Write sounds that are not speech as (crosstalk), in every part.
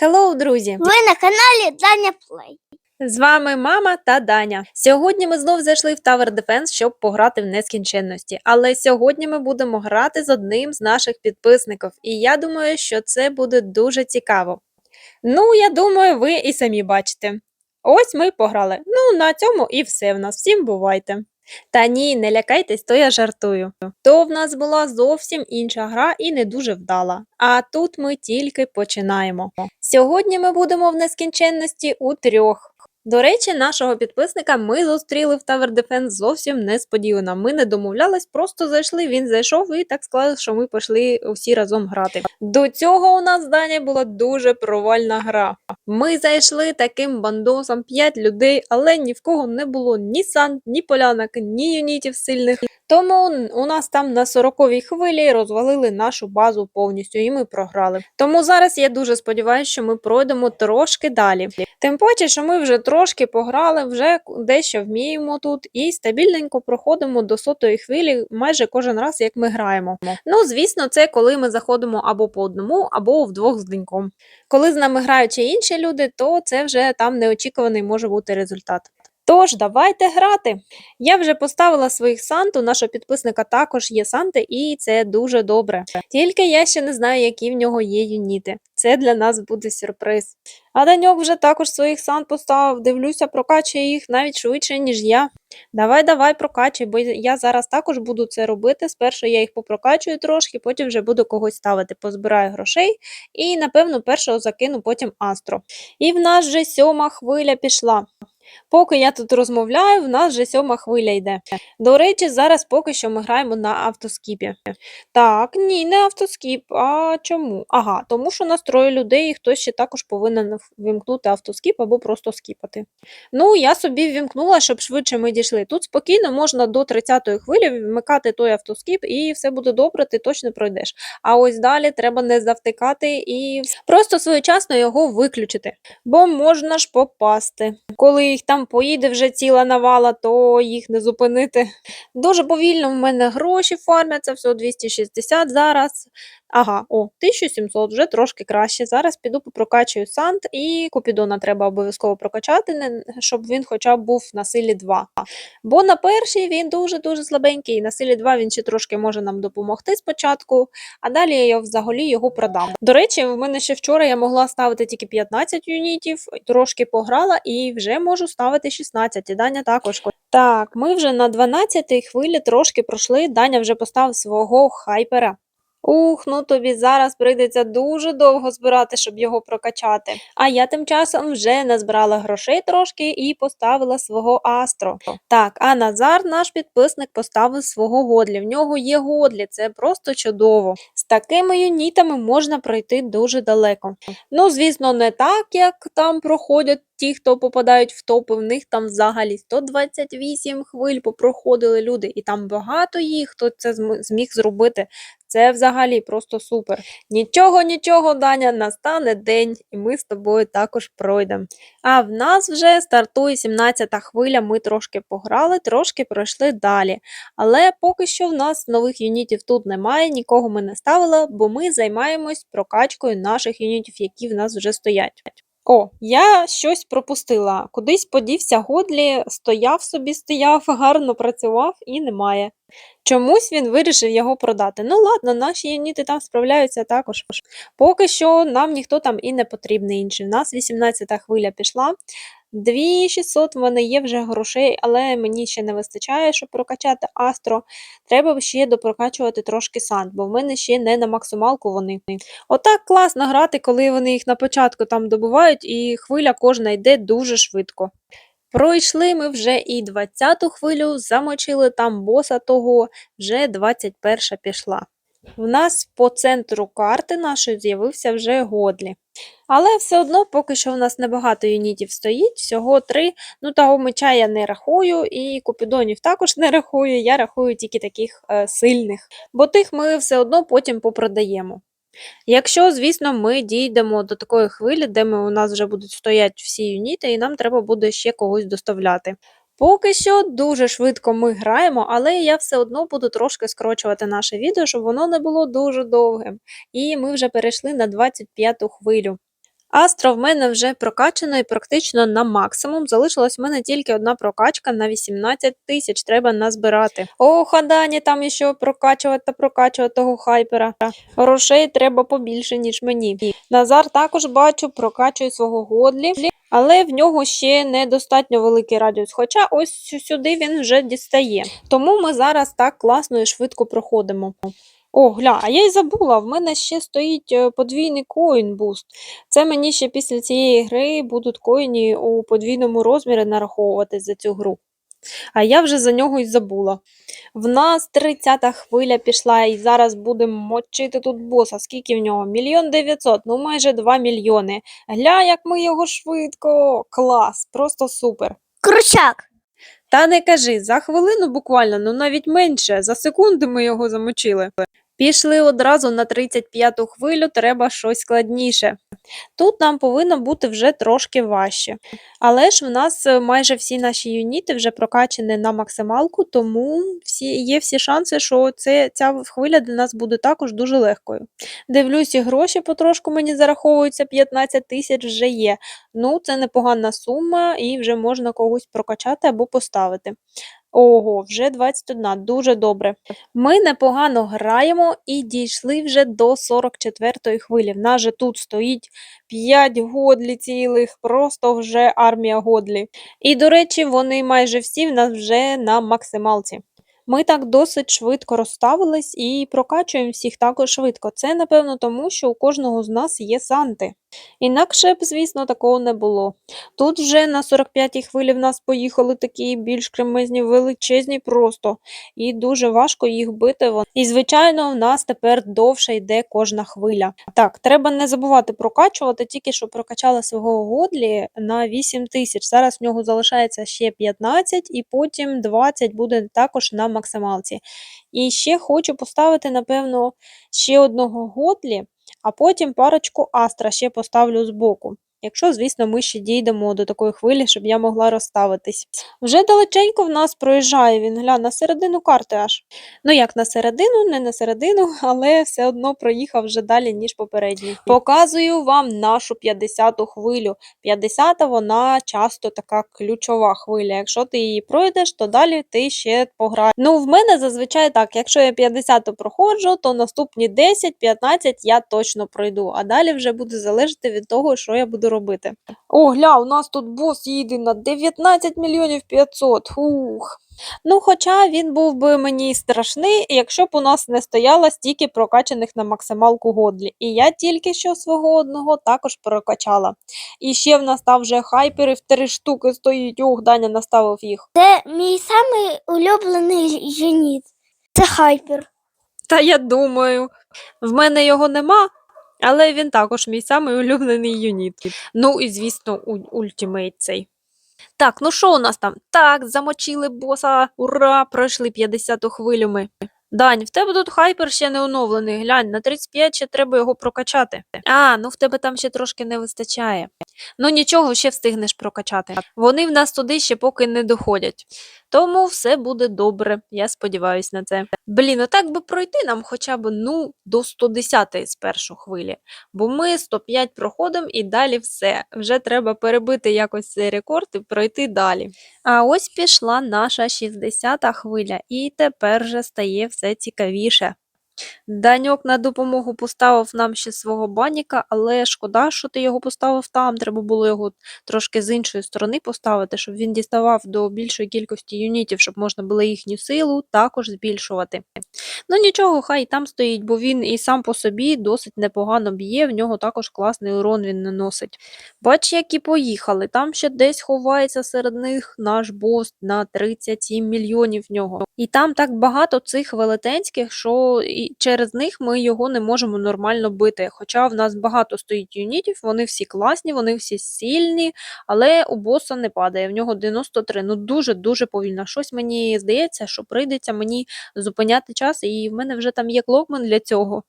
Хеллоу, друзі! Ви на каналі Даня Плей. З вами мама та Даня. Сьогодні ми знов зайшли в Tower Defense, щоб пограти в нескінченності. Але сьогодні ми будемо грати з одним з наших підписників, і я думаю, що це буде дуже цікаво. Ну, я думаю, ви і самі бачите. Ось ми пограли. Ну, на цьому і все в нас. Всім бувайте. Та ні, не лякайтесь, то я жартую. То в нас була зовсім інша гра і не дуже вдала. А тут ми тільки починаємо. Сьогодні ми будемо в нескінченності у трьох. До речі, нашого підписника ми зустріли в Tower Defense зовсім несподівано. Ми не домовлялись, просто зайшли. Він зайшов і так склалося, що ми пішли усі разом грати. До цього у нас Даня була дуже провальна гра. Ми зайшли таким бандосом 5 людей, але ні в кого не було ні сан, ні полянок, ні юнітів сильних. Тому у нас там на 40-й хвилі розвалили нашу базу повністю, і ми програли. Тому зараз я дуже сподіваюся, що ми пройдемо трошки далі. Тим паче, що ми вже трошки пограли, вже дещо вміємо тут і стабільненько проходимо до сотої хвилі майже кожен раз, як ми граємо. Ну, звісно, це коли ми заходимо або по одному, або вдвох з деньком. Коли з нами грають інші люди, то це вже там неочікуваний може бути результат. Тож, давайте грати. Я вже поставила своїх сант, у нашого підписника також є санти, і це дуже добре. Тільки я ще не знаю, які в нього є юніти. Це для нас буде сюрприз. А Даньок вже також своїх сант поставив, дивлюся, прокачує їх навіть швидше, ніж я. Давай, давай, прокачуй, бо я зараз також буду це робити. Спершу я їх попрокачую трошки, потім вже буду когось ставити, позбираю грошей і, напевно, першого закину потім астро. І в нас вже сьома хвиля пішла. Поки я тут розмовляю, в нас вже сьома хвиля йде. До речі, зараз поки що ми граємо на автоскіпі. Так, ні, не автоскіп. А чому? Ага, тому що настрої людей і хтось ще також повинен вимкнути автоскіп або просто скіпати. Ну, я собі ввімкнула, щоб швидше ми дійшли. Тут спокійно можна до 30-ї хвилі вмикати той автоскіп, і все буде добре, ти точно пройдеш. А ось далі треба не завтикати і просто своєчасно його виключити. Бо можна ж попасти. Коли їх там поїде вже ціла навала, то їх не зупинити. Дуже повільно в мене гроші фармяться, всього 260 зараз. Ага, о, 1700, вже трошки краще. Зараз піду попрокачую сант і Купідона треба обов'язково прокачати, щоб він хоча б був на силі 2. Бо на першій він дуже-дуже слабенький, на силі 2 він ще трошки може нам допомогти спочатку, а далі я взагалі його продам. До речі, в мене ще вчора я могла ставити тільки 15 юнітів, трошки пограла і вже можу ставити 16. І Даня також. Так, ми вже на 12-й хвилі трошки пройшли. Даня вже поставив свого хайпера. Ух, ну тобі зараз прийдеться дуже довго збирати, щоб його прокачати. А я тим часом вже назбирала грошей трошки і поставила свого астро. Так, а Назар, наш підписник, поставив свого годлі. В нього є годлі, це просто чудово. З такими юнітами можна пройти дуже далеко. Ну, звісно, не так, як там проходять ті, хто попадають в топи, в них там взагалі 128 хвиль попроходили люди, і там багато їх, хто це зміг зробити. Це взагалі просто супер. Нічого, нічого, Даня, настане день, і ми з тобою також пройдемо. А в нас вже стартує 17-та хвиля, ми трошки пограли, трошки пройшли далі. Але поки що в нас нових юнітів тут немає, нікого ми не ставили, бо ми займаємось прокачкою наших юнітів, які в нас вже стоять. О, я щось пропустила. Кудись подівся Годлі, стояв собі, стояв, гарно працював і немає. Чомусь він вирішив його продати. Ну ладно, наші юніти там справляються також. Поки що нам ніхто там і не потрібний інший. У нас 18-та хвиля пішла. 2600 в є вже грошей, але мені ще не вистачає, щоб прокачати Астро. Треба ще допрокачувати трошки сант, бо в мене ще не на максималку вони. Отак класно грати, коли вони їх на початку там добувають, і хвиля кожна йде дуже швидко. Пройшли ми вже і 20-ту хвилю, замочили там боса того, вже 21 пішла. В нас по центру карти нашої з'явився вже Годлі. Але все одно поки що в нас небагато юнітів стоїть, всього три. Ну, того меча я не рахую, і купідонів також не рахую, я рахую тільки таких е, сильних, бо тих ми все одно потім попродаємо. Якщо, звісно, ми дійдемо до такої хвилі, де ми, у нас вже будуть стояти всі юніти, і нам треба буде ще когось доставляти. Поки що дуже швидко ми граємо, але я все одно буду трошки скорочувати наше відео, щоб воно не було дуже довгим. І ми вже перейшли на 25-ту хвилю. Астро в мене вже прокачано і практично на максимум. Залишилась в мене тільки одна прокачка на 18 тисяч. Треба назбирати. Ох, а Дані там іще прокачувати та прокачувати того хайпера. Грошей треба побільше, ніж мені. Назар також бачу, прокачує свого годлі, але в нього ще недостатньо великий радіус. Хоча ось сюди він вже дістає. Тому ми зараз так класно і швидко проходимо. О, гля, а я й забула, в мене ще стоїть е, подвійний коін буст. Це мені ще після цієї гри будуть коїні у подвійному розмірі нараховувати за цю гру. А я вже за нього й забула. В нас 30-та хвиля пішла, і зараз будемо мочити тут боса. Скільки в нього? Мільйон дев'ятсот, ну майже 2 мільйони. Гля, як ми його швидко. Клас, просто супер. Кручак. Та не кажи, за хвилину буквально, ну навіть менше, за секунди ми його замочили. Пішли одразу на 35-ту хвилю, треба щось складніше. Тут нам повинно бути вже трошки важче. Але ж в нас е, майже всі наші юніти вже прокачані на максималку, тому всі, є всі шанси, що це, ця хвиля для нас буде також дуже легкою. Дивлюсь, і гроші потрошку мені зараховуються, 15 тисяч вже є. Ну, це непогана сума, і вже можна когось прокачати або поставити. Ого, вже 21, дуже добре. Ми непогано граємо і дійшли вже до 44-ї хвилі. В нас же тут стоїть 5 годлі цілих, просто вже армія годлі. І, до речі, вони майже всі в нас вже на максималці. Ми так досить швидко розставились і прокачуємо всіх також швидко. Це, напевно, тому, що у кожного з нас є санти. Інакше б, звісно, такого не було. Тут вже на 45-й хвилі в нас поїхали такі більш кремезні, величезні просто, і дуже важко їх бити. І, звичайно, в нас тепер довше йде кожна хвиля. Так, треба не забувати прокачувати, тільки що прокачали свого Годлі на 8 тисяч. Зараз в нього залишається ще 15, і потім 20 буде також на максималці. І ще хочу поставити, напевно, ще одного Годлі, а потім парочку Астра ще поставлю збоку. Якщо, звісно, ми ще дійдемо до такої хвилі, щоб я могла розставитись. Вже далеченько в нас проїжджає він, гля, на середину карти аж. Ну як на середину, не на середину, але все одно проїхав вже далі, ніж попередній. Показую вам нашу 50-ту хвилю. 50-та вона часто така ключова хвиля. Якщо ти її пройдеш, то далі ти ще пограєш. Ну, в мене зазвичай так, якщо я 50-ту проходжу, то наступні 10-15 я точно пройду, а далі вже буде залежати від того, що я буду робити. О, гля, у нас тут бос їде на 19 мільйонів 500. Ух. Ну, хоча він був би мені страшний, якщо б у нас не стояло стільки прокачаних на максималку годлі. І я тільки що свого одного також прокачала. І ще в нас там вже хайперів три штуки стоїть. Ох, Даня наставив їх. Це мій самий улюблений юніт. Це хайпер. Та я думаю, в мене його нема, але він також мій самий улюблений юніт. Ну і звісно, у- ультімейт цей. Так, ну що у нас там? Так, замочили боса. Ура! Пройшли 50-ту хвилю ми. Дань, в тебе тут хайпер ще не оновлений. Глянь, на 35 ще треба його прокачати. А, ну в тебе там ще трошки не вистачає. Ну нічого, ще встигнеш прокачати. Вони в нас туди ще поки не доходять. Тому все буде добре, я сподіваюся на це. Блін, ну так би пройти нам хоча б ну, до 110 з першої хвилі. Бо ми 105 проходимо і далі все. Вже треба перебити якось цей рекорд і пройти далі. А ось пішла наша 60-та хвиля, і тепер вже стає все цікавіше. Даньок на допомогу поставив нам ще свого баніка, але шкода, що ти його поставив там. Треба було його трошки з іншої сторони поставити, щоб він діставав до більшої кількості юнітів, щоб можна було їхню силу також збільшувати. Ну нічого, хай там стоїть, бо він і сам по собі досить непогано б'є, в нього також класний урон він наносить. Бач, які поїхали. Там ще десь ховається серед них наш бос на 37 мільйонів в нього. І там так багато цих велетенських, що через них ми його не можемо нормально бити. Хоча в нас багато стоїть юнітів, вони всі класні, вони всі сильні, але у боса не падає. В нього 93. Ну дуже-дуже повільно. Щось мені здається, що прийдеться мені зупиняти час, і в мене вже там є клокмен для цього.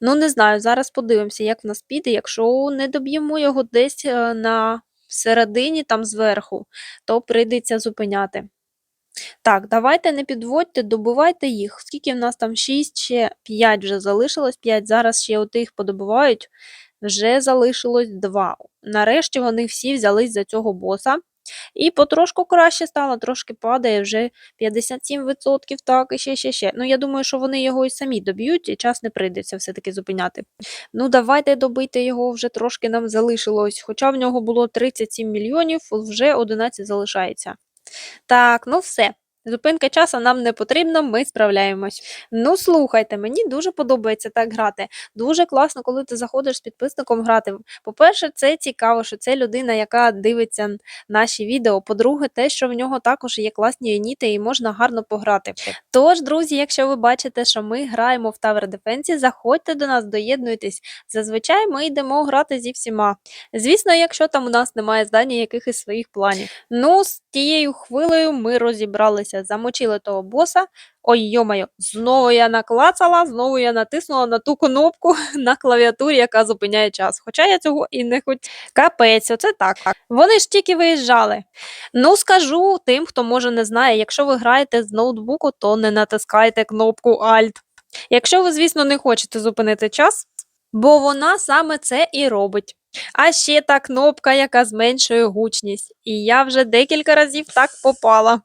Ну, не знаю, зараз подивимося, як в нас піде. Якщо не доб'ємо його десь е, на середині, там зверху, то прийдеться зупиняти. Так, давайте не підводьте, добивайте їх. Скільки в нас там 6, ще 5 вже залишилось, 5. Зараз ще отих подобувають. вже залишилось два. Нарешті вони всі взялись за цього боса. І потрошку краще стало, трошки падає вже 57%, так, і ще, ще, ще. Ну, я думаю, що вони його і самі доб'ють, і час не прийдеться все-таки зупиняти. Ну, давайте добити його, вже трошки нам залишилось. Хоча в нього було 37 мільйонів, вже 11 залишається. Так, ну все. Зупинка часу нам не потрібна, ми справляємось. Ну, слухайте, мені дуже подобається так грати. Дуже класно, коли ти заходиш з підписником грати. По-перше, це цікаво, що це людина, яка дивиться наші відео. По-друге, те, що в нього також є класні юніти і можна гарно пограти. Тож, друзі, якщо ви бачите, що ми граємо в Tower Defense, заходьте до нас, доєднуйтесь. Зазвичай ми йдемо грати зі всіма. Звісно, якщо там у нас немає здання якихось своїх планів. Ну, з тією хвилею ми розібралися, замочили того боса. Ой, йомайо, знову я наклацала, знову я натиснула на ту кнопку (laughs) на клавіатурі, яка зупиняє час. Хоча я цього і не хотіла. Капець, оце так. Вони ж тільки виїжджали. Ну, скажу тим, хто може не знає, якщо ви граєте з ноутбуку, то не натискайте кнопку Alt. Якщо ви, звісно, не хочете зупинити час, бо вона саме це і робить. А ще та кнопка, яка зменшує гучність. І я вже декілька разів так попала.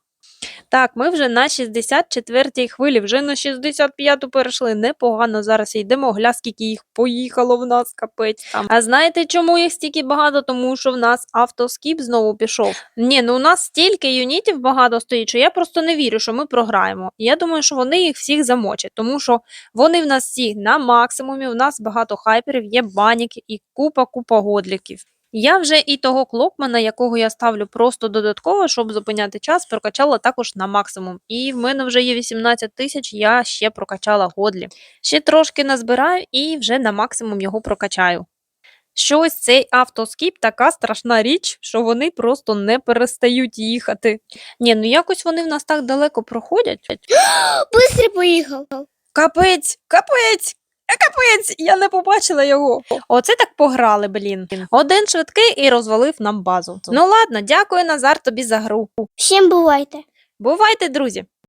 Так, ми вже на 64-й хвилі, вже на 65-ту перейшли. Непогано зараз йдемо. Гля, скільки їх поїхало в нас, капець там. А знаєте, чому їх стільки багато? Тому що в нас автоскіп знову пішов. Ні, ну у нас стільки юнітів багато стоїть, що я просто не вірю, що ми програємо. Я думаю, що вони їх всіх замочать, тому що вони в нас всі на максимумі. У нас багато хайперів, є баніки і купа-купа годліків. Я вже і того клокмана, якого я ставлю просто додатково, щоб зупиняти час, прокачала також на максимум. І в мене вже є 18 тисяч, я ще прокачала годлі. Ще трошки назбираю і вже на максимум його прокачаю. Що ось цей автоскіп така страшна річ, що вони просто не перестають їхати. Ні, ну якось вони в нас так далеко проходять. (gasps) Быстро поїхав. Капець, капець, капець, я не побачила його. Оце так пограли, блін. Один швидкий і розвалив нам базу. Ну ладно, дякую, Назар, тобі за гру. Всім бувайте. Бувайте, друзі!